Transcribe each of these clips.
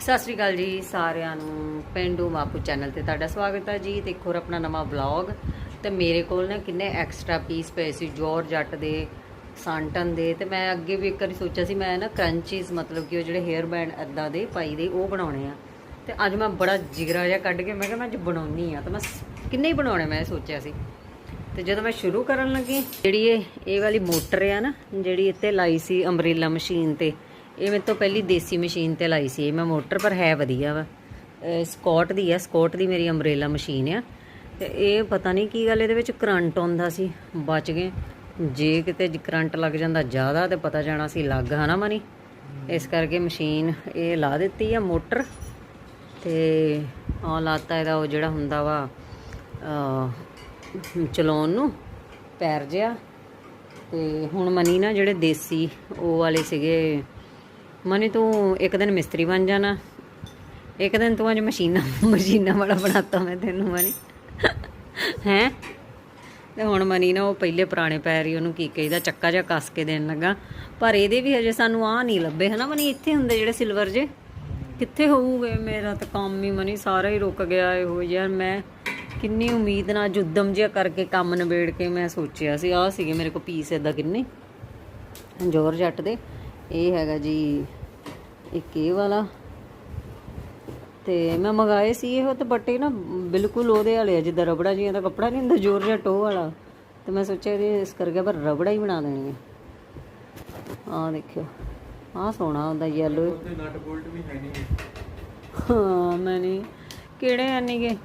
ਸਤਿ ਸ਼੍ਰੀ ਅਕਾਲ ਜੀ ਸਾਰਿਆਂ ਨੂੰ, ਪਿੰਡੂ ਮਾਪੂ ਚੈਨਲ ਤੇ ਤੁਹਾਡਾ ਸਵਾਗਤ ਹੈ ਜੀ ਤੇ ਇੱਕ ਹੋਰ ਆਪਣਾ ਨਵਾਂ ਵਲੌਗ। ਤੇ ਮੇਰੇ ਕੋਲ ਨਾ ਕਿੰਨੇ ਐਕਸਟਰਾ ਪੀਸ ਪਏ ਸੀ, ਜੋਰ ਜੱਟ ਦੇ ਸਾਂਟਨ ਦੇ, ਤੇ ਮੈਂ ਅੱਗੇ ਵੀ ਇੱਕ ਵਾਰੀ ਸੋਚਿਆ ਸੀ, ਮੈਂ ਨਾ ਕਰੰਚੀਜ਼ ਮਤਲਬ ਕਿ ਉਹ ਜਿਹੜੇ ਹੇਅਰ ਬੈਂਡ ਐਦਾਂ ਦੇ ਪਾਈ ਦੇ, ਉਹ ਬਣਾਉਣੇ ਆ। ਤੇ ਅੱਜ ਮੈਂ ਬੜਾ ਜਿਗਰਾ ਜਿਹਾ ਕੱਢ ਕੇ, ਮੈਂ ਕਿਹਾ ਮੈਂ ਅੱਜ ਬਣਾਉਣੀ ਆ, ਤਾਂ ਮੈਂ ਕਿੰਨੇ ਹੀ ਬਣਾਉਣੇ ਮੈਂ ਸੋਚਿਆ ਸੀ। ਤੇ ਜਦੋਂ ਮੈਂ ਸ਼ੁਰੂ ਕਰਨ ਲੱਗੀ, ਜਿਹੜੀ ਇਹ ਇਹ ਵਾਲੀ ਮੋਟਰ ਆ ਨਾ, ਜਿਹੜੀ ਇੱਥੇ ਲਾਈ ਸੀ ਅੰਬਰੇਲਾ ਮਸ਼ੀਨ ਤੇ ਇਹ ਮੇਰੇ ਤੋਂ ਪਹਿਲੀ ਦੇਸੀ ਮਸ਼ੀਨ ਤੇ ਲਾਈ ਸੀ। ਇਹ ਮੈਂ ਮੋਟਰ, ਪਰ ਹੈ ਵਧੀਆ ਵਾ। ਇਹ ਸਕਾਟ ਦੀ ਆ, ਸਕਾਟ ਦੀ ਮੇਰੀ ਅੰਬਰੇਲਾ ਮਸ਼ੀਨ ਆ। ਤੇ ਇਹ ਪਤਾ ਨਹੀਂ ਕੀ ਗੱਲ, ਇਹਦੇ ਵਿੱਚ ਕਰੰਟ ਆਉਂਦਾ ਸੀ, ਬਚ ਗਏ। ਜੇ ਕਿਤੇ ਕਰੰਟ ਲੱਗ ਜਾਂਦਾ ਜ਼ਿਆਦਾ ਤੇ ਪਤਾ ਜਾਣਾ ਸੀ ਲੱਗ ਹਨਾ ਮਨੀ। ਇਸ ਕਰਕੇ ਮਸ਼ੀਨ ਇਹ ਲਾ ਦਿੱਤੀ ਆ, ਮੋਟਰ। ਤੇ ਆ ਲਾਤਾ ਇਹਦਾ ਉਹ ਜਿਹੜਾ ਹੁੰਦਾ ਵਾ ਚਲਾਉਣ ਨੂੰ, ਪੈਰ ਜਿਆ ਤੇ ਹੁਣ ਮਨੀ ਨਾ ਜਿਹੜੇ ਦੇਸੀ ਉਹ ਵਾਲੇ ਸੀਗੇ ਮਨੀ, ਤੂੰ ਇੱਕ ਦਿਨ ਮਿਸਤਰੀ ਬਣ ਜਾਣਾ। ਇੱਕ ਦਿਨ ਤੂੰ ਅੱਜ ਮਸ਼ੀਨਾਂ ਮਸ਼ੀਨਾਂ ਵਾਲਾ ਬਣਾਤਾ ਮੈਂ ਤੈਨੂੰ, ਮਨੀ। ਹੈ? ਤੇ ਹੁਣ ਮਨੀ ਨਾ ਉਹ ਪਹਿਲੇ ਪੁਰਾਣੇ ਪੈਰ ਹੀ ਉਹਨੂੰ ਕੀ ਕਹੀਦਾ, ਚੱਕਾ ਜਿਹਾ ਕੱਸ ਕੇ ਦੇਣ ਲੱਗਾ। ਪਰ ਇਹਦੇ ਵੀ ਹਜੇ ਸਾਨੂੰ ਆ ਨਹੀਂ ਲੱਭੇ, ਹਨਾ ਮਨੀ? ਇੱਥੇ ਹੁੰਦੇ ਜਿਹੜੇ ਸਿਲਵਰ ਜੇ। ਕਿੱਥੇ ਹੋਊਗੇ? ਮੇਰਾ ਤਾਂ ਕੰਮ ਹੀ ਮਨੀ ਸਾਰਾ ਹੀ ਰੁਕ ਗਿਆ ਇਹੋ ਯਾਰ ਮੈਂ ਕਿੰਨੀ ਉਮੀਦ ਨਾਲ ਜੁਦਮ ਜਿਹਾ ਕਰਕੇ ਕੰਮ ਨਿਬੇੜ ਕੇ ਮੈਂ ਸੋਚਿਆ ਸੀ, ਆਹ ਸੀਗੇ ਮੇਰੇ ਕੋਲ ਪੀਸ ਇਦਾਂ ਕਿੰਨੇ? ਜੋਰ ਜੱਟ ਦੇ। ਇਹ ਹੈਗਾ ਜੀ ਇੱਕ ਇਹ ਵਾਲਾ। ਤੇ ਮੈਂ ਮੰਗਾਏ ਸੀ ਇਹੋ ਤੇ ਬੱਟੇ ਨਾ ਬਿਲਕੁਲ ਉਹਦੇ ਵਾਲੇ ਆ ਜਿੱਦਾਂ ਰਬੜਾ ਜੀਆਂ ਦਾ ਕੱਪੜਾ ਨਹੀਂ ਹੁੰਦਾ ਜੋਰ ਜੱਟ ਉਹ ਵਾਲਾ। ਤੇ ਮੈਂ ਸੋਚਿਆ ਇਹਦੇ ਇਸ ਕਰਕੇ ਪਰ ਰਬੜਾ ਹੀ ਬਣਾ ਦੇਣੀ ਹੈ ਆਹ ਦੇਖਿਓ ਆਹ ਸੋਹਣਾ ਹੁੰਦਾ ਯੈਲੋ ਉਹਦੇ ਨਟ ਬੋਲਟ ਵੀ ਹੈ ਨਹੀਂ ਹਾਂ ਮੈਂ ਨਹੀਂ ਕਿਹੜੇ ਆਨੇਗੇ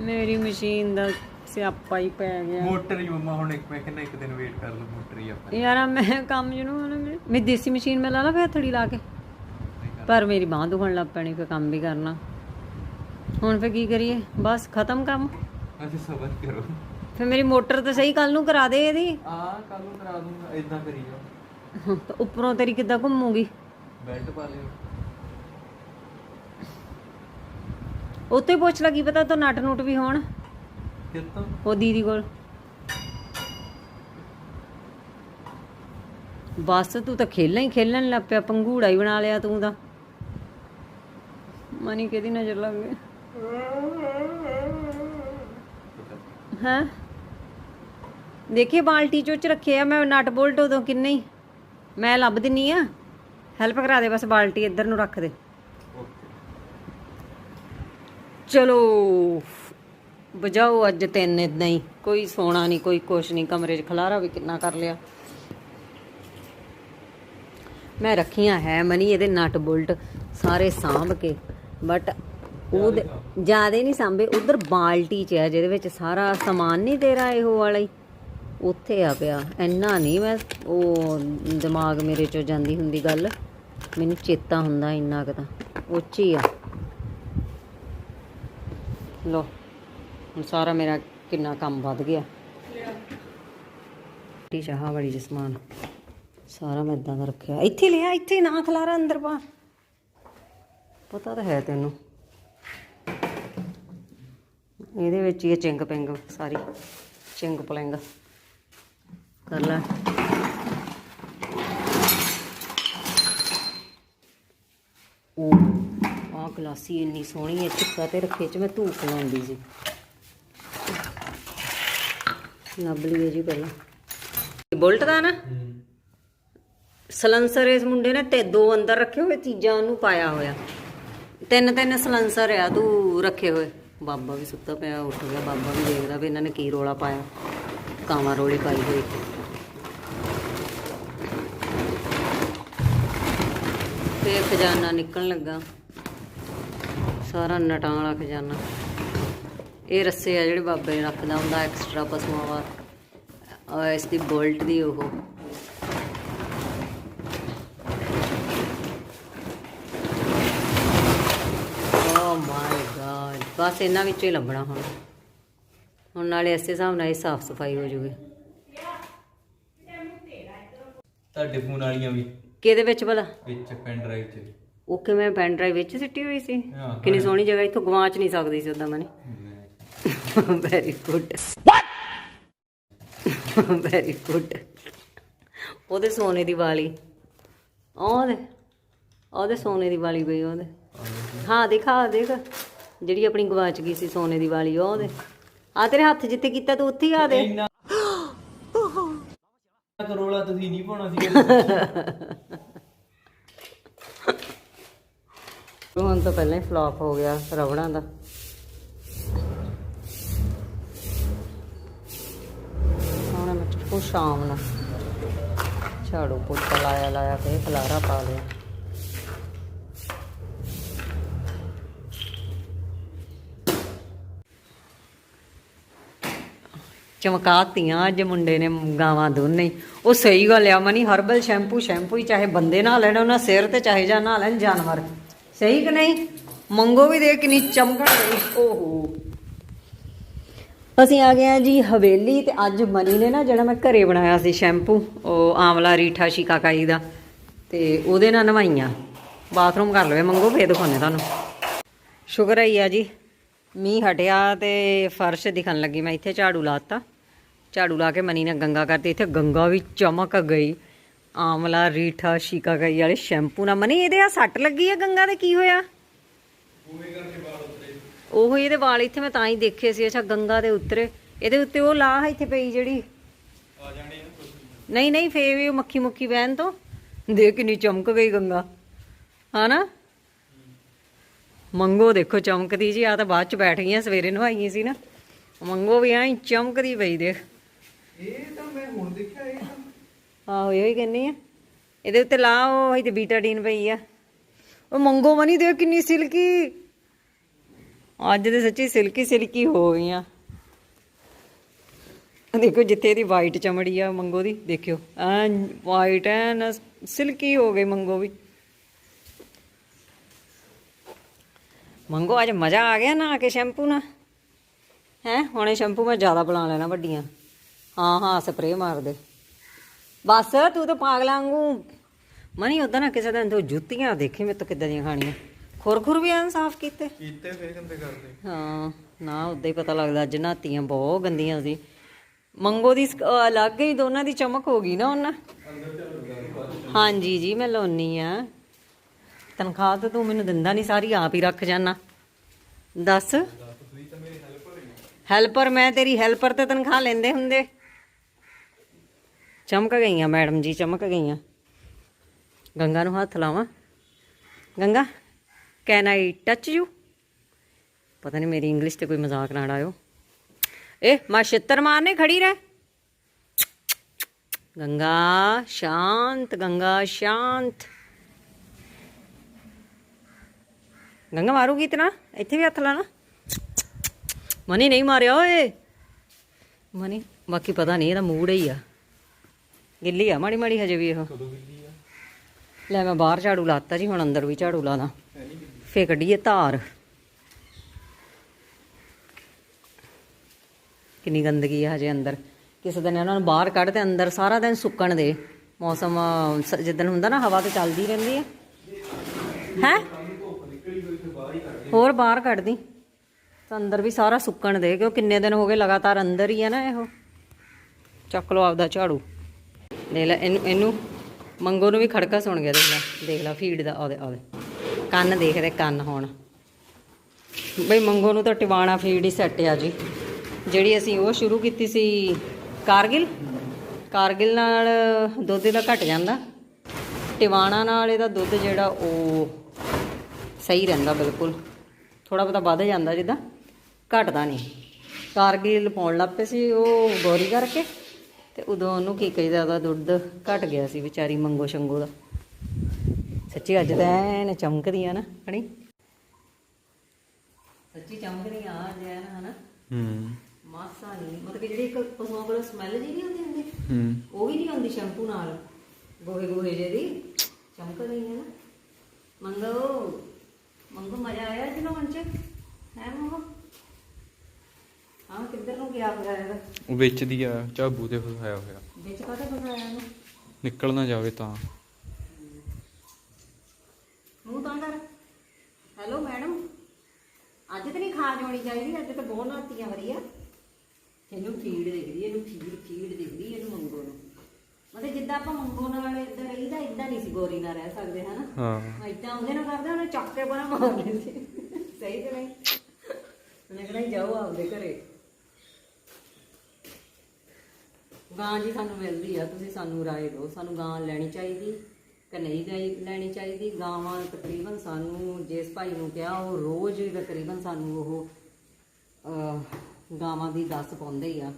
ਮੇਰੀ ਮਸ਼ੀਨ ਦਾ ਸਿਆਪਾ ਹੀ ਪੈ ਗਿਆ ਮੋਟਰ ਹੀ ਮਮਾ ਹੁਣ ਇੱਕ ਮੈਂ ਕਹਿੰਦਾ ਇੱਕ ਦਿਨ ਵੇਟ ਕਰ ਲਓ ਮੋਟਰ ਹੀ ਆਪਾਂ। ਯਾਰ ਮੈਂ ਕੰਮ ਜਿਹਨੂੰ ਹੁਣ ਮੈਂ ਦੇਸੀ ਮਸ਼ੀਨ ਮੈਂ ਲਾ ਲਾ ਫੇਰ ਥੜੀ ਲਾ ਕੇ। ਪਰ ਮੇਰੀ ਬਾਂਹ ਦੁਖਣ ਲੱਗ ਪੈਣੀ ਫੇ ਕੰਮ ਵੀ ਕਰਨਾ। ਹੁਣ ਫੇ ਕੀ ਕਰੀਏ? ਬਸ ਖਤਮ ਕੰਮ। ਅਸੀਂ ਸਬਰ ਕਰੋ। ਫੇ ਮੇਰੀ ਮੋਟਰ ਤਾਂ ਸਹੀ ਕੱਲ ਨੂੰ ਕਰਾ ਦੇ ਇਹਦੀ। ਆ ਕੱਲ ਨੂੰ ਕਰਾ ਦੂੰਗਾ ਇਦਾਂ ਕਰੀ ਜਾਓ ਤਾਂ ਉੱਪਰੋਂ ਤੇਰੀ ਕਿੱਦਾਂ ਘੁੰਮੂਗੀ? ਬੈਲਟ ਪਾ ਲਿਓ। ਉੱਤੇ ਪੁੱਛ ਲਾ ਕੀ ਪਤਾ ਤੂੰ ਨਟ ਨੂਟ ਵੀ ਹੋਣ। ਕਿਤੋਂ ਉਹ ਦੀਦੀ ਕੋਲ। ਬਸ ਤੂੰ ਤਾਂ ਖੇਲਣਾ ਹੀ ਖੇਲਣ ਲੱਗ ਪਿਆ ਪੰਗੂੜਾ ਹੀ ਬਣਾ ਲਿਆ ਤੂੰ ਤਾਂ। ਮਨੀ ਕਿਹਦੀ ਨਜ਼ਰ ਲੱਗ ਗਈ? ਹਾਂ? ਦੇਖੀ ਬਾਲਟੀ ਚੋਂ ਚ ਰੱਖੇ ਆ ਮੈਂ ਨਟ ਬੋਲਟ ਉਦੋਂ ਕਿੰਨੇ ਹੀ। ਮੈਂ ਲੱਭ ਦਿੰਨੀ ਆ। ਹੈਲਪ ਕਰਾ ਦੇ ਬਸ ਬਾਲਟੀ ਇੱਧਰ ਨੂੰ ਰੱਖ ਦੇ। ਚਲੋ ਬਜਾਓ ਅੱਜ ਤਿੰਨ ਇਦਾਂ ਹੀ। ਕੋਈ ਸੋਣਾ ਨਹੀਂ, ਕੋਈ ਕੁਛ ਨਹੀਂ। ਕਮਰੇ 'ਚ ਖਲਾਰਾ ਵੀ ਕਿੰਨਾ ਕਰ ਲਿਆ। ਮੈਂ ਰੱਖੀਆਂ ਹੈ ਮਨੀ, ਇਹਦੇ ਨਟ ਬੁਲਟ ਸਾਰੇ ਸਾਂਭ ਕੇ। ਬਟ ਉਹ ਜਿਆਦੇ ਨਹੀਂ ਸਾਂਭੇ। ਉਧਰ ਬਾਲਟੀ 'ਚ ਹੈ, ਜਿਹਦੇ ਵਿੱਚ ਸਾਰਾ ਸਮਾਨ ਨਹੀਂ ਤੇਰਾ ਇਹੋ ਵਾਲਾ ਹੀ। ਉੱਥੇ ਆ ਪਿਆ। ਇੰਨਾ ਨਹੀਂ ਮੈਂ ਉਹ ਦਿਮਾਗ ਮੇਰੇ 'ਚੋਂ ਜਾਂਦੀ ਹੁੰਦੀ ਗੱਲ। ਮੈਨੂੰ ਚੇਤਾ ਹੁੰਦਾ ਇੰਨਾ ਕੁ ਤਾਂ। ਉੱਚੀ ਆ। ਲੋ ਹੁਣ ਸਾਰਾ ਮੇਰਾ ਕਿੰਨਾ ਕੰਮ ਵੱਧ ਗਿਆ। ਟੀ ਚਾਹ ਵਾਲੀ ਜਿਹਾ ਸਮਾਨ, ਸਾਰਾ ਮੈਂ ਇਦਾਂ ਦਾ ਰੱਖਿਆ। ਇੱਥੇ ਲਿਆ, ਇੱਥੇ ਨਾ ਖਲਾਰਾ ਅੰਦਰ ਪਾ। ਪਤਾ ਤਾਂ ਹੈ ਤੈਨੂੰ। ਇਹਦੇ ਵਿੱਚ ਹੀ ਚਿੰਗ ਪਿੰਗ ਸਾਰੀ, ਚਿੰਗ ਪਲੰਗ। ਕਰ ਲੈ। ਉਹ ਆਹ ਗਲਾਸੀ ਇੰਨੀ ਸੋਹਣੀ ਹੈ, ਚੁੱਕਾ ਤੇ ਰੱਖੇ ਚ ਮੈਂ ਧੂਪ ਲਾਉਂਦੀ ਸੀ। ਲੱਭ ਲਈਏ ਜੀ ਪਹਿਲਾਂ। ਬੁਲਟ ਦਾ ਨਾ, ਸਲੈਂਸਰ ਇਸ ਮੁੰਡੇ ਨੇ ਤੇ ਦੋ ਅੰਦਰ ਰੱਖੇ ਹੋਏ, ਤੀਜਾ ਉਹਨੂੰ ਪਾਇਆ ਹੋਇਆ। ਤਿੰਨ ਤਿੰਨ ਸਲੈਂਸਰ ਆ, ਤੂੰ ਰੱਖੇ ਹੋਏ। ਬਾਬਾ ਵੀ ਸੁੱਤਾ ਪਿਆ, ਉੱਠ ਗਿਆ, ਬਾਬਾ ਵੀ ਦੇਖਦਾ ਵੀ ਇਹਨਾਂ ਨੇ ਕੀ ਰੋਲਾ ਪਾਇਆ। ਕਾਵਾਂ ਰੋਲੀ ਪਾਈ ਹੋਈ। ਤੇ ਖਜ਼ਾਨਾ ਨਿਕਲਣ ਲੱਗਾ। ਸਾਰਾ ਨਟਾਂ ਵਾਲਾ ਖਜ਼ਾਨਾ। ਇਹ ਰੱਸੇ ਆ ਜਿਹੜੇ ਬਾਬੇ ਨੇ ਰੱਖਦਾ ਹੁੰਦਾ ਐਕਸਟਰਾ ਪਸ਼ੂਆਂ ਆ ਇਸ ਦੀ ਬੋਲਟ ਦੀ ਉਹ। ਓ ਮਾਈ ਗॉड ਬਸ ਇਹਨਾਂ ਵਿੱਚੋਂ ਹੀ ਲੱਭਣਾ ਹੁਣ। ਹੁਣ ਨਾਲੇ ਇਸੇ ਹਿਸਾਬ ਨਾਲ ਇਹ ਸਾਫ਼ ਸਫ਼ਾਈ ਹੋ ਜੂਗੀ। ਤੁਹਾਡੇ ਫੋਨ ਵਾਲੀਆਂ ਵੀ। ਕਿਹਦੇ ਵਿੱਚ ਭਲਾ? ਵਿੱਚ ਪੈਨ ਡਰਾਈਵ 'ਚ। ਉਹ ਕਿਵੇਂ ਪੈਨ ਡਰਾਈਵ ਵਿੱਚ ਸਿੱਟੀ ਹੋਈ ਸੀ? ਹਾਂ, ਕਿੰਨੀ ਸੋਹਣੀ ਜਗ੍ਹਾ ਇੱਥੋਂ ਗਵਾਚ ਨਹੀਂ ਸਕਦੀ ਸੀ ਉਦਾਂ ਮਨੇ ਵੈਰੀ ਗੁੱਡ ਵੈਰੀ ਗੁੱਡ ਉਹਦੇ ਸੋਨੇ ਦੀ ਵਾਲੀ। ਉਹਦੇ। ਉਹਦੇ ਸੋਨੇ ਦੀ ਵਾਲੀ ਪਈ ਉਹਦੇ। ਹਾਂ ਦਿਖਾ ਦੇਖ। ਜਿਹੜੀ ਆਪਣੀ ਗਵਾਚ ਗਈ ਸੀ ਸੋਨੇ ਦੀ ਵਾਲੀ ਉਹ ਉਹਦੇ। ਆ ਤੇਰੇ ਹੱਥ ਜਿੱਤੇ ਕੀਤਾ ਤੂੰ ਉੱਥੇ ਹੀ ਆ ਦੇ। ਕਰੋਲਾ ਤੁਸੀਂ ਨਹੀਂ ਪਾਉਣਾ ਸੀ ਹੁਣ ਤਾਂ ਪਹਿਲਾਂ ਹੀ ਫਲॉप ਹੋ ਗਿਆ ਰਬੜਾਂ ਦਾ। ਸ਼ਾਮ ਨੂੰ। ਝਾੜੂ ਪੋਚਾ ਲਾਇਆ ਲਾਇਆ ਕੇ ਖਲਾਰਾ ਪਾ ਲਿਆ। ਚਮਕਾਤੀਆਂ ਅੱਜ ਮੁੰਡੇ ਨੇ ਗਾਵਾਂ ਦੋਨੇ। ਹੀ। ਉਹ ਸਹੀ ਗੱਲ ਆ, ਮਨੀ ਹਰਬਲ ਸ਼ੈਂਪੂ ਸ਼ੈਂਪੂ ਹੀ ਚਾਹੇ ਬੰਦੇ ਨਾ ਲੈਣ, ਉਹਨਾਂ ਸਿਰ ਤੇ ਚਾਹੇ ਜਾਂ ਨਾ ਲੈਣ ਜਾਨਵਰ। ਸਹੀ ਕਿ ਨਹੀਂ? ਮੰਗੋ ਵੀ ਦੇ ਕਿੰਨੀ ਚਮਕਣ ਗਈ ਓਹੋ। ਅਸੀਂ ਆ ਗਏ ਆ ਜੀ ਹਵੇਲੀ ਤੇ ਅੱਜ ਮਨੀ ਨੇ ਨਾ ਜਿਹੜਾ ਮੈਂ ਘਰੇ ਬਣਾਇਆ ਸੀ ਸ਼ੈਂਪੂ, ਉਹ ਆਮਲਾ ਰੀਠਾ ਸ਼ਿਕਾਕਾਈ ਦਾ। ਤੇ ਉਹਦੇ ਨਾਲ ਨਵਾਈਆਂ। ਬਾਥਰੂਮ ਕਰ ਲਵੇ ਮੰਗੋ, ਫੇਰ ਦਿਖਾਉਣੇ ਤੁਹਾਨੂੰ। ਸ਼ੁਕਰ ਹੈ ਆ ਜੀ, ਮੀਂਹ ਹਟਿਆ ਤੇ ਫਰਸ਼ ਦਿਖਣ ਲੱਗੀ। ਮੈਂ ਇੱਥੇ ਝਾੜੂ ਲਾਤਾ। ਝਾੜੂ ਲਾ ਕੇ ਮਨੀ ਨੇ ਗੰਗਾ ਕਰਤੀ। ਇੱਥੇ ਗੰਗਾ ਵੀ ਚਮਕ ਗਈ। ਆਮਲਾ ਰੀਠਾ ਸ਼ਿਕਾਕਾਈ ਵਾਲੇ ਸ਼ੈਂਪੂ ਨਾਲ। ਮਨੀ, ਇਹਦੇ ਆ ਸੱਟ ਲੱਗੀ ਆ ਗੰਗਾ ਦੇ? ਕੀ ਹੋਇਆ? ਉਹ ਇਹਦੇ ਵਾਲ ਇੱਥੇ ਮੈਂ ਤਾਂ ਹੀ ਦੇਖੇ ਸੀ ਅੱਛਾ ਗੰਗਾ ਦੇ ਉਤਰੇ। ਇਹਦੇ ਉੱਤੇ ਉਹ ਲਾਹ ਇੱਥੇ ਪਈ ਜਿਹੜੀ। ਨਹੀਂ ਨਹੀਂ ਫੇਰ ਵੀ ਮੱਖੀ ਮੁੱਖੀ ਬਹਿਣ ਤੋਂ। ਦੇਖ ਕਿੰਨੀ ਚਮਕ ਗਈ ਗੰਗਾ। ਹਨਾ? ਮੰਗੋ ਦੇਖੋ ਚਮਕਦੀ ਜੀ ਆ ਤਾਂ ਬਾਅਦ ਚ ਬੈਠ ਗਈਆਂ ਸਵੇਰੇ ਨਵਾਈਆਂ ਸੀ ਨਾ। ਮੰਗੋ ਵੀ ਐਂ ਚਮਕਦੀ ਪਈ ਦੇਖ। ਇਹ ਤਾਂ ਮੈਂ ਹੁਣ ਦੇਖਿਆ ਇਹ ਤਾਂ ਆਹੋ ਇਹੋ ਹੀ ਕਹਿੰਨੀ ਆ। ਇਹਦੇ ਉੱਤੇ ਲਾ ਉਹ ਤੇ ਬੀਟਾਡੀਨ ਪਈ ਆ। ਉਹ ਮੰਗੋ ਮਨੀ ਦੇਖ ਕਿੰਨੀ ਸਿਲਕੀ। ਅੱਜ ਤੇ ਸੱਚੀ ਸਿਲਕੀ ਸਿਲਕੀ ਹੋ ਗਈਆਂ। ਦੇਖੋ ਜਿੱਥੇ ਇਹਦੀ ਵਾਈਟ ਚਮੜੀ ਆ ਮੰਗੋ ਦੀ, ਦੇਖਿਓ। ਐ ਵਾਈਟ ਐਨ ਸਿਲਕੀ ਹੋ ਗਈ ਮੰਗੋ ਵੀ। ਮੰਗੋ, ਅੱਜ ਮਜ਼ਾ ਆ ਗਿਆ ਨਾ ਆ ਕੇ ਸ਼ੈਂਪੂ ਨਾਲ? ਹੈ? ਹੁਣੇ ਸ਼ੈਂਪੂ ਮੈਂ ਜ਼ਿਆਦਾ ਬਣਾ ਲੈਣਾ ਵੱਡੀਆਂ। ਹਾਂ ਹਾਂ ਸਪਰੇਅ ਮਾਰ ਦੇ ਬਸ ਤੂੰ ਤਾਂ ਪਾਗਲਾਂ ਵਾਂਗੂ। ਮਨੀ ਉਦਾਂ ਨਾ ਕਿਸੇ ਦਿਨ ਤੂੰ ਜੁੱਤੀਆਂ ਦੇਖੀ, ਮੇਰੇ ਤੋਂ ਕਿੱਦਾਂ ਦੀਆਂ ਖਾਣੀਆਂ। ਖੁਰ-ਖੁਰ ਵੀ ਐਨ ਸਾਫ਼ ਕੀਤੇ? ਕੀਤੇ ਫੇਰ ਕੰਦੇ ਕਰਦੇ। ਹਾਂ ਨਾ ਉਦਾਂ ਹੀ ਪਤਾ ਲੱਗਦਾ ਅੱਜ ਨਾਤੀਆਂ ਬਹੁਤ ਗੰਦੀਆਂ ਸੀ। ਮੰਗੋ ਦੀ ਸਕ- ਅਹ ਅਲੱਗ ਹੀ ਦੋਨਾਂ ਦੀ ਚਮਕ ਹੋ ਗਈ ਨਾ ਉਹਨਾਂ। ਹਾਂਜੀ ਜੀ ਮੈਂ ਲਾਉਣੀ ਆ। ਤਨਖਾਹ ਤਾਂ ਤੂੰ ਮੈਨੂੰ ਦਿੰਦਾ ਨਹੀਂ ਸਾਰੀ ਆਪ ਹੀ ਰੱਖ ਜਾਣਾ ਦੱਸ? ਹੈਲਪਰ ਮੈਂ ਤੇਰੀ ਹੈਲਪਰ ਤੇ ਤਨਖਾਹ ਲੈਂਦੇ ਹੁੰਦੇ। ਚਮਕ ਗਈਆਂ ਮੈਡਮ ਜੀ ਚਮਕ ਗਈਆਂ। ਗੰਗਾ ਨੂੰ ਹੱਥ ਲਾਵਾਂ। Ganga? Can I touch you ਪਤਾ ਨਹੀਂ ਮੇਰੀ ਇੰਗਲਿਸ਼ ਤੇ ਕੋਈ ਮਜ਼ਾਕ ਨਾ ਉਡਾਇਓ ਏ ਮੈਂ ਛਿੱਤਰ ਮਾਰਨੇ ਖੜੀ ਰਹਿ। ਗੰਗਾ ਸ਼ਾਂਤ ਗੰਗਾ ਸ਼ਾਂਤ। ਗੰਗਾ ਮਾਰੂਗੀ ਇਤਨਾ ਇੱਥੇ ਵੀ ਹੱਥ ਲਾਣਾ। ਮਨੀ ਨਹੀਂ ਮਾਰਿਆ ਓਏ। ਮਨੀ ਬਾਕੀ ਪਤਾ ਨਹੀਂ ਇਹਦਾ ਮੂਡ ਹੀ ਆ। ਗਿੱਲੀ ਆ ਮਾੜੀ ਮਾੜੀ ਹਜੇ ਵੀ ਇਹ। ਲੈ ਮੈਂ ਬਾਹਰ ਝਾੜੂ ਲਾਤਾ ਜੀ ਹੁਣ ਅੰਦਰ ਵੀ ਝਾੜੂ ਲਾਦਾ। ਫੇ ਕੱਢੀਏ ਧਾਰ। ਕਿੰਨੀ ਗੰਦਗੀ ਆ ਹਜੇ ਅੰਦਰ। ਕਿਸੇ ਦਿਨ ਇਹਨਾਂ ਨੂੰ ਬਾਹਰ ਕੱਢ ਤੇ ਅੰਦਰ ਸਾਰਾ ਦਿਨ ਸੁੱਕਣ ਦੇ। ਮੌਸਮ ਜਿੱਦਣ ਹੁੰਦਾ ਨਾ ਹਵਾ ਤੇ ਚੱਲਦੀ ਰਹਿੰਦੀ ਹੈ ਹੈ? ਹੋਰ ਬਾਹਰ ਕੱਢਦੀ। ਤਾਂ ਅੰਦਰ ਵੀ ਸਾਰਾ ਸੁੱਕਣ ਦੇ, ਕਿਉਂ ਕਿੰਨੇ ਦਿਨ ਹੋ ਗਏ ਲਗਾਤਾਰ ਅੰਦਰ ਹੀ ਹੈ ਨਾ ਇਹੋ। ਚੱਕ ਲਓ ਆਪਦਾ ਝਾੜੂ। ਦੇਖ ਲੈ, ਇਹਨੂੰ ਇਹਨੂੰ ਮੰਗੋ ਨੂੰ ਵੀ ਖੜਕਾ ਸੁਣ ਗਿਆ, ਦੇਖ ਲੈ। ਦੇਖ ਲੈ, ਫੀਡ ਦਾ ਉਹਦੇ ਉਹਦੇ ਕੰਨ ਦੇਖਦੇ, ਕੰਨ ਹੁਣ। ਬਈ ਮੰਗੋ ਨੂੰ ਤਾਂ ਟਿਵਾਣਾ ਫੀਡ ਹੀ ਸੈੱਟ ਆ ਜੀ। ਜਿਹੜੀ ਅਸੀਂ ਉਹ ਸ਼ੁਰੂ ਕੀਤੀ ਸੀ, ਕਾਰਗਿਲ? ਕਾਰਗਿਲ ਨਾਲ ਦੁੱਧ ਇਹਦਾ ਘਟ ਜਾਂਦਾ। ਟਿਵਾਣਾ ਨਾਲ ਇਹਦਾ ਦੁੱਧ ਜਿਹੜਾ ਉਹ ਸਹੀ ਰਹਿੰਦਾ ਬਿਲਕੁਲ। ਥੋੜਾ ਬਹੁਤਾ ਵੱਧ ਜਾਂਦਾ ਜਿੱਦਾਂ, ਘਟਦਾ ਨਹੀਂ। ਕਾਰਗਿਲ ਪਾਉਣ ਲੱਗ ਪਏ ਸੀ, ਉਹ ਗੋਰੀ ਕਰਕੇ। ਤੇ ਉਦੋਂ ਉਹਨੂੰ ਕੀ ਕਹੀਦਾ, ਉਹਦਾ ਦੁੱਧ ਘਟ ਗਿਆ ਸੀ ਵਿਚਾਰੀ ਮੰਗੋ ਸ਼ੰਗੋ ਦਾ। ਸੱਚੀ ਅੱਜ ਤਾਂ ਐਨ ਚਮਕਦੀ ਆ ਨਾ ਹਣੀ? ਸੱਚੀ ਚਮਕਦੀ ਆ ਜੈਨ ਹਨਾ? ਹੂੰ। ਮਾਸਾ ਨਹੀਂ ਮਤਲਬ ਕਿ ਜਿਹੜੀ ਇੱਕ ਪਸ਼ੂਆਂ ਕੋਲ ਸਮੈਲ ਜੀ ਨਹੀਂ ਆਉਂਦੀ ਹੁੰਦੀ? ਹੂੰ। ਉਹ ਵੀ ਨਹੀਂ ਆਉਂਦੀ ਸ਼ੈਂਪੂ ਨਾਲ? ਗੋਹੇ ਗੋਹੇ ਜਿਹੇ ਦੀ। ਚਮਕ ਰਹੀ ਹੈ ਨਾ। ਮੰਗੋ ਮੰਗੋ ਮਜ਼ਾ ਆਇਆ ਜੀ ਲਾਉਣ ਚ? ਹੈ ਮੰਗੋ? ਹਾਂ ਕਿੱਧਰ ਨੂੰ ਗਿਆ ਹੋਇਆ ਇਹਦਾ ਉਹ ਵਿੱਚ ਦੀ ਆ ਝਾਬੂ ਤੇ ਫਸਾਇਆ ਹੋਇਆ। ਵਿੱਚ ਕਾਹਤੇ ਫਸਾਇਆ ਇਹਨੂੰ ਨਿਕਲ ਨਾ ਜਾਵੇ ਤਾਂ ਮੂੰਹ ਤਾਂ ਕਰ ਹੈਲੋ ਮੈਡਮ ਅੱਜ ਤਾਂ ਨਹੀਂ ਖਾ ਜਾਣੀ ਚਾਹੀਦੀ ਅੱਜ ਤਾਂ ਬਹੁਤ ਨਾਤੀਆਂ ਵਧੀਆ ਇਹਨੂੰ ਫੀਡ ਦੇਖਦੀ ਇਹਨੂੰ ਫੀਡ ਫੀਡ ਦੇਖਦੀ ਇਹਨੂੰ ਮੰਗੋ ਨੂੰ। ਮਤਲਬ ਜਿੱਦਾਂ ਆਪਾਂ ਮੰਗੋ ਨਾਲ ਇਦਾਂ ਰਹੀਦਾ ਇਦਾਂ ਨਹੀਂ ਸੀ ਗੋਰੀ ਨਾਲ ਰਹਿ ਸਕਦੇ ਹਨਾ? ਹਾਂ। ਇਦਾਂ ਉਹਦੇ ਨਾਲ ਕਰਦੇ ਉਹਨੇ ਚੱਕ ਕੇ ਬਣਾ ਮਾਰਦੇ ਸੀ ਸਹੀ ਤੇ ਨਹੀਂ? ਉਹਨੇ ਕਹਿੰਦਾ ਜਾਓ ਆਪਦੇ ਘਰੇ। ਗਾਂ ਜੀ ਸਾਨੂੰ ਮਿਲਦੀ ਆ ਤੁਸੀਂ ਸਾਨੂੰ ਰਾਏ ਦਿਓ ਸਾਨੂੰ ਗਾਂ ਲੈਣੀ ਚਾਹੀਦੀ। ਕਿ ਨਹੀਂ ਲੈ- ਲੈਣੀ ਚਾਹੀਦੀ। ਗਾਵਾਂ ਤਕਰੀਬਨ ਸਾਨੂੰ ਜਿਸ ਭਾਈ ਨੂੰ ਕਿਹਾ ਉਹ ਰੋਜ਼ ਹੀ ਤਕਰੀਬਨ ਸਾਨੂੰ ਉਹ ਗਾਵਾਂ ਦੀ ਦੱਸ ਪਾਉਂਦੇ ਹੀ ਆ।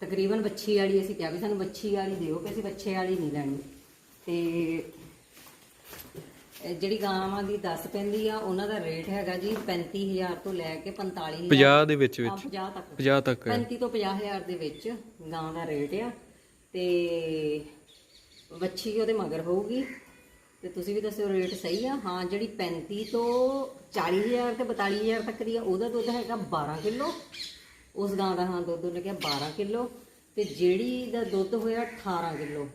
ਤਕਰੀਬਨ ਬੱਚੀ ਵਾਲੀ ਅਸੀਂ ਕਿਹਾ ਵੀ ਸਾਨੂੰ ਬੱਚੀ ਵਾਲੀ ਦਿਓ ਕਿ ਅਸੀਂ ਵਾਲੀ ਨਹੀਂ ਲੈਣੀ। ਤੇ ਜਿਹੜੀ ਗਾਵਾਂ ਦੀ ਦੱਸ ਪੈਂਦੀ ਆ ਉਹਨਾਂ ਦਾ ਰੇਟ ਹੈਗਾ ਜੀ 35000 ਤੋਂ ਲੈ ਕੇ 45000 50 ਦੇ ਵਿੱਚ ਵਿੱਚ। 50 ਤੱਕ। 50 ਤੱਕ ਹੈ। 35 ਤੋਂ 50000 ਦੇ ਵਿੱਚ ਗਾਂ ਦਾ ਰੇਟ ਆ। ਤੇ ਵੱਛੀ ਉਹਦੇ ਮਗਰ ਹੋਊਗੀ। ਤੇ ਤੁਸੀਂ ਵੀ ਦੱਸਿਓ ਰੇਟ ਸਹੀ ਆ। ਹਾਂ ਜਿਹੜੀ 35 ਤੋਂ 40000 ਤੇ 42000 ਤੱਕ ਦੀ ਆ ਉਹਦਾ ਦੁੱਧ ਹੈਗਾ 12 ਕਿਲੋ। ਉਸ ਗਾਂ ਦਾ ਹਾਂ ਦੁੱਧ ਉਹਨੇ ਕਿਹਾ 12 ਕਿਲੋ। ਤੇ ਜਿਹੜੀ ਦਾ ਦੁੱਧ ਹੋਇਆ 18 ਕਿਲੋ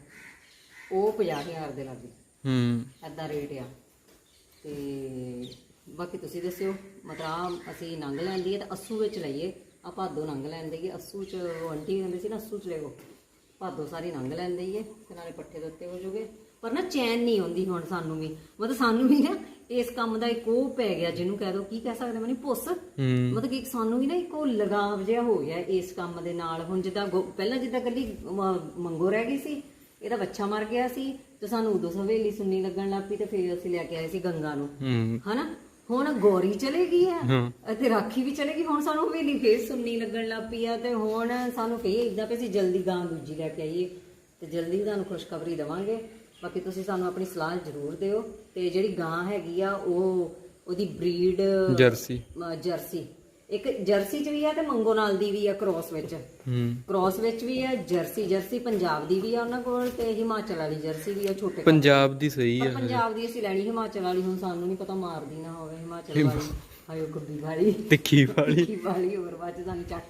ਉਹ 50000 ਦੇ ਲਾਗੇ ਹੂੰ। ਐਦਾਂ ਰੇਟ ਆ। ਤੇ ਬਾਕੀ ਤੁਸੀਂ ਦੱਸਿਓ ਮਤਲਬ ਅਸੀਂ ਨੰਗ ਲੈਂਦੀ ਹੈ ਤਾਂ ਅਸੂ ਵਿੱਚ ਲਈਏ। ਆ ਭਾਦੋ ਨੰਗ ਲੈਂਦੇ ਹੀ ਅਸੂ ਚ ਆਂਟੀ ਕਹਿੰਦੇ ਸੀ ਨਾ ਅਸੂ ਚ ਲੈਓ ਭਾਦੋ ਸਾਰੀ ਨੰਗ ਲੈਂਦੇ ਹੀ ਤੇ ਨਾਲੇ ਪੱਠੇ ਦੇ ਉੱਤੇ ਹੋ ਜੂਗੇ। ਪਰ ਨਾ ਚੈਨ ਨਹੀਂ ਆਉਂਦੀ ਹੁਣ ਸਾਨੂੰ ਵੀ। ਮਤਲਬ ਸਾਨੂੰ ਵੀ ਨਾ ਇਸ ਕੰਮ ਦਾ ਇੱਕ ਉਹ ਪੈ ਗਿਆ ਜਿਹਨੂੰ ਕਹਿ ਦੋ ਕੀ ਕਹਿ ਸਕਦੇ ਮੈਨੂੰ ਪੁੱਸ। ਹੂੰ। ਮਤਲਬ ਕਿ ਸਾਨੂੰ ਵੀ ਨਾ ਇੱਕ ਉਹ ਲਗਾਵ ਜਿਹਾ ਹੋ ਗਿਆ ਇਸ ਕੰਮ ਦੇ ਨਾਲ। ਹੁਣ ਜਿੱਦਾਂ ਪਹਿਲਾਂ ਜਿੱਦਾਂ ਕੱਲੀ ਮੰਗੋ ਰਹਿ ਗਈ ਸੀ ਇਹਦਾ ਬੱਚਾ ਮਰ ਗਿਆ ਸੀ ਤੇ ਸਾਨੂੰ ਉਦੋਂ ਸਵੇਲੀ ਸੁੰਨੀ ਲੱਗਣ ਲੱਗ ਪਈ ਤੇ ਫਿਰ ਅਸੀਂ ਲੈ ਕੇ ਆਏ ਸੀ ਗੰਗਾ ਨੂੰ। ਹਨਾ? ਹੁਣ ਗੌਰੀ ਚਲੇ ਗਈ ਹੈ। ਅਤੇ ਰਾਖੀ ਵੀ ਚਲੇ ਗਈ ਹੁਣ ਸਾਨੂੰ ਹਵੇਲੀ ਫੇਰ ਸੁੰਨੀ ਲੱਗਣ ਲੱਗ ਪਈ ਆ ਤੇ ਹੁਣ ਸਾਨੂੰ ਫੇਰ ਇਦਾਂ ਪਈ ਅਸੀਂ ਜਲਦੀ ਗਾਂ ਦੂਜੀ ਲੈ ਕੇ ਆਈਏ ਤੇ ਜਲਦੀ ਤੁਹਾਨੂੰ ਖੁਸ਼ਖਬਰੀ ਦਵਾਂਗੇ। ਬਾਕੀ ਤੁਸੀਂ ਸਾਨੂੰ ਆਪਣੀ ਸਲਾਹ ਜ਼ਰੂਰ ਦਿਓ। ਤੇ ਜਿਹੜੀ ਗਾਂ ਹੈਗੀ ਆ ਉਹ ਉਹਦੀ ਬਰੀਡ ਜਰਸੀ। ਜਰਸੀ। ਇੱਕ ਜਰਸੀ ਚ ਵੀ ਆ ਤੇ ਮੰਗੋ ਨਾਲ ਦੀ ਵੀ ਆ ਕ੍ਰੋਸ ਵਿੱਚ। ਹੂੰ। ਕ੍ਰੋਸ ਵਿੱਚ ਵੀ ਆ ਜਰਸੀ ਜਰਸੀ ਪੰਜਾਬ ਦੀ ਵੀ ਆ ਉਹਨਾਂ ਕੋਲ ਤੇ ਹਿਮਾਚਲ ਵਾਲੀ ਜਰਸੀ ਵੀ ਆ ਛੋਟੇ ਪੰਜਾਬ ਦੀ ਸਹੀ ਪਰ ਆ ਪੰਜਾਬ ਦੀ ਅਸੀਂ ਲੈਣੀ ਹਿਮਾਚਲ ਵਾਲੀ ਹੁਣ ਸਾਨੂੰ ਨਹੀਂ ਪਤਾ ਮਾਰਦੀ ਨਾ ਹੋਵੇ ਹਿਮਾਚਲ ਵਾਲੀ। ਹਾਇਓ ਗੁੱਡੀ ਵਾਲੀ। ਤਿੱਖੀ ਵਾਲੀ। ਵਾਲੀ ਹੋਰ ਬਾਅਦ 'ਚ ਸਾਨੂੰ ਚੱਕ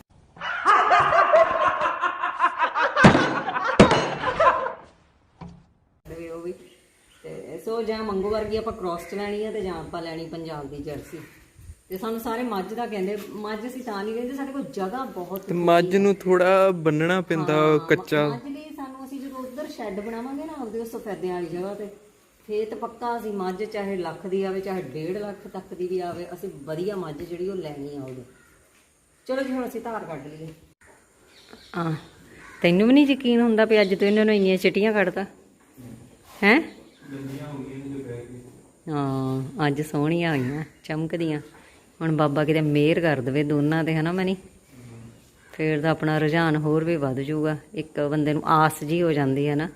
ਦੇਵੇ ਉਹ ਵੀ ਤੇ ਸੋ ਜਾਂ ਮੰਗੋ ਵਰਗੀ ਆਪਾਂ ਕ੍ਰਾਸ ਚ ਲੈਣੀ ਆ ਤੇ ਜਾਂ ਆਪਾਂ ਲੈਣੀ ਪੰਜਾਬ ਦੀ ਜਰਸੀ ਤੇ ਸਾਨੂੰ ਸਾਰੇ ਮੱਝ ਦਾ ਕਹਿੰਦੇ ਮੱਝ ਅਸੀਂ ਤਾਂ ਨਹੀਂ ਕਹਿੰਦੇ ਸਾਡੇ ਕੋਲ ਜਗ੍ਹਾ ਬਹੁਤ ਤੇ ਮੱਝ ਨੂੰ ਥੋੜਾ ਬੰਨਣਾ ਪੈਂਦਾ ਹਾਂ, ਕੱਚਾ। ਮੱਝ ਲਈ ਸਾਨੂੰ ਅਸੀਂ ਜਦੋਂ ਉਧਰ ਸ਼ੈੱਡ ਬਣਾਵਾਂਗੇ ਨਾ ਆਪਦੇ ਉਸ ਸਫੈਦਿਆਂ ਵਾਲੀ ਜਗ੍ਹਾ ਤੇ ਫੇਰ ਤਾਂ ਪੱਕਾ ਅਸੀਂ ਮੱਝ ਚਾਹੇ ਲੱਖ ਦੀ ਆਵੇ ਚਾਹੇ 1.5 ਲੱਖ ਤੱਕ ਦੀ ਵੀ ਆਵੇ ਅਸੀਂ ਵਧੀਆ ਮੱਝ ਜਿਹੜੀ ਉਹ ਲੈਣੀ ਆ ਉਦੋਂ ਚਲੋ ਜੀ ਹੁਣ ਅਸੀਂ ਧਾਰ ਕੱਢ ਲਈਏ। ਆ ਤੈਨੂੰ ਵੀ ਨਹੀਂ ਯਕੀਨ ਹੁੰਦਾ ਵੀ ਅੱਜ ਤੂੰ ਇਹਨਾਂ ਨੂੰ ਇੰਨੀਆਂ ਚਿੱਟੀਆਂ ਕੱਢਦਾ ਹੈ? ਹਾਂ ਅੱਜ ਸੋਹਣੀਆਂ ਆਈਆਂ ਚਮਕਦੀਆਂ। ਹੁਣ ਬਾਬਾ ਕਿਤੇ ਮਿਹਰ ਕਰ ਦਵੇ ਦੋਨਾਂ ਤੇ, ਹਨਾ ਮਨੀ? ਫੇਰ ਤਾਂ ਆਪਣਾ ਰੁਝਾਨ ਹੋਰ ਵੀ ਵੱਧ ਜਾਊਗਾ। ਇੱਕ ਬੰਦੇ ਨੂੰ ਆਸ ਜੀ ਹੋ ਜਾਂਦੀ ਹੈ ਨਾ।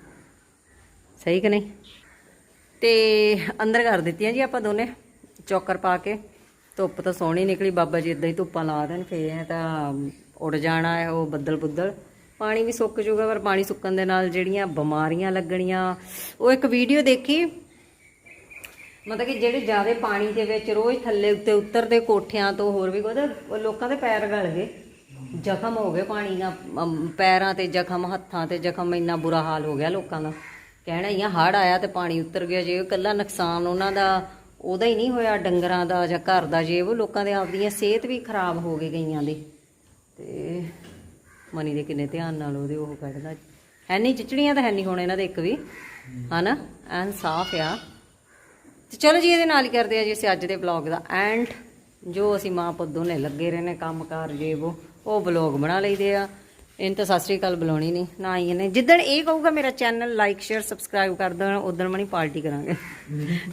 ਸਹੀ ਕਿ ਨਹੀਂ? ਤੇ ਅੰਦਰ ਕਰ ਦਿੱਤੀਆਂ ਜੀ ਆਪਾਂ ਦੋਨੇ, ਚੌਕਰ ਪਾ ਕੇ। ਧੁੱਪ ਤਾਂ ਸੋਹਣੀ ਨਿਕਲੀ, ਬਾਬਾ ਜੀ ਇਦਾਂ ਹੀ ਧੁੱਪਾਂ ਲਾ ਦੇਣ, ਫੇਰ ਤਾਂ ਉੱਡ ਜਾਣਾ ਹੈ ਉਹ ਬੱਦਲ ਬੁੱਦਲ ਪਾਣੀ ਵੀ ਸੁੱਕ ਜਾਊਗਾ, ਪਰ ਪਾਣੀ ਸੁੱਕਣ ਦੇ ਨਾਲ ਜਿਹੜੀਆਂ ਬਿਮਾਰੀਆਂ ਲੱਗਣੀਆਂ, ਉਹ ਇੱਕ ਵੀਡੀਓ ਦੇਖੀ। ਮਤਲਬ ਕਿ ਜਿਹੜੇ ਜ਼ਿਆਦਾ ਪਾਣੀ ਦੇ ਵਿੱਚ ਰੋਜ਼ ਥੱਲੇ ਉੱਤੇ ਉਤਰਦੇ ਕੋਠਿਆਂ ਤੋਂ ਹੋਰ ਵੀ ਕੁਝ ਲੋਕਾਂ ਦੇ ਪੈਰ ਗਲ ਗਏ। ਜ਼ਖਮ ਹੋ ਗਏ ਪਾਣੀ ਨਾਲ ਪੈਰਾਂ ਤੇ ਜ਼ਖਮ, ਹੱਥਾਂ ਤੇ ਜ਼ਖਮ, ਇੰਨਾ ਬੁਰਾ ਹਾਲ ਹੋ ਗਿਆ ਲੋਕਾਂ ਦਾ। ਕਹਿਣਾ ਹੀ ਆ ਹੜ ਆਇਆ ਤੇ ਪਾਣੀ ਉਤਰ ਗਿਆ, ਜੇ ਇਕੱਲਾ ਨੁਕਸਾਨ ਉਹਨਾਂ ਦਾ, ਉਹਦਾ ਹੀ ਨਹੀਂ ਹੋਇਆ, ਡੰਗਰਾਂ ਦਾ ਜਾਂ ਘਰ ਦਾ, ਜੇ ਉਹ ਲੋਕਾਂ ਦੇ ਆਪਦੀਆਂ ਸਿਹਤ ਵੀ ਖਰਾਬ ਹੋ ਗਈ ਗਈਆਂ ਦੀ। ਤੇ ਮਨੀ ਦੇ ਕਿੰਨੇ ਧਿਆਨ ਨਾਲ ਉਹਦੇ ਉਹ ਕੱਢਦਾ। ਹੈ ਨਹੀਂ ਚਿਚੜੀਆਂ ਤਾਂ ਹੈ ਨਹੀਂ ਹੁਣ ਇਹਨਾਂ ਦੇ ਇੱਕ ਵੀ। ਹਨਾ? ਐਨ ਸਾਫ਼ ਆ। ਤੇ ਚਲੋ ਜੀ ਇਹਦੇ ਨਾਲ ਹੀ ਕਰਦੇ ਆ ਜੀ ਅਸੀਂ ਅੱਜ ਦੇ ਵਲੌਗ ਦਾ। ਐਂਡ ਜੋ ਅਸੀਂ ਮਾਂ ਪੁੱਤ ਦੋਨੇ ਲੱਗੇ ਰਹੇ ਨੇ ਕੰਮਕਾਰ ਜੇ ਉਹ ਉਹ ਵਲੌਗ ਬਣਾ ਲਈਦੇ ਆ। ਇਹਨੂੰ ਤਾਂ ਸਤਿ ਸ੍ਰੀ ਅਕਾਲ ਬੁਲਾਉਣੀ ਨਹੀਂ ਨਾ ਹੀ ਇਹਨੇ। ਜਿੱਦਣ ਇਹ ਕਹੂਗਾ ਮੇਰਾ ਚੈਨਲ ਲਾਈਕ ਸ਼ੇਅਰ ਸਬਸਕ੍ਰਾਈਬ ਕਰ ਦੇਣਾ ਉਦੋਂ ਮਣੀ ਪਾਰਟੀ ਕਰਾਂਗੇ।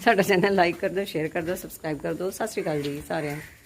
ਸਾਡਾ ਚੈਨਲ ਲਾਈਕ ਕਰ ਦਿਓ ਸ਼ੇਅਰ ਕਰ ਦਿਓ ਸਬਸਕ੍ਰਾਈਬ ਕਰ ਦਿਓ। ਸਤਿ ਸ੍ਰੀ ਅਕਾਲ ਜੀ ਸਾਰਿਆਂ ਨੂੰ।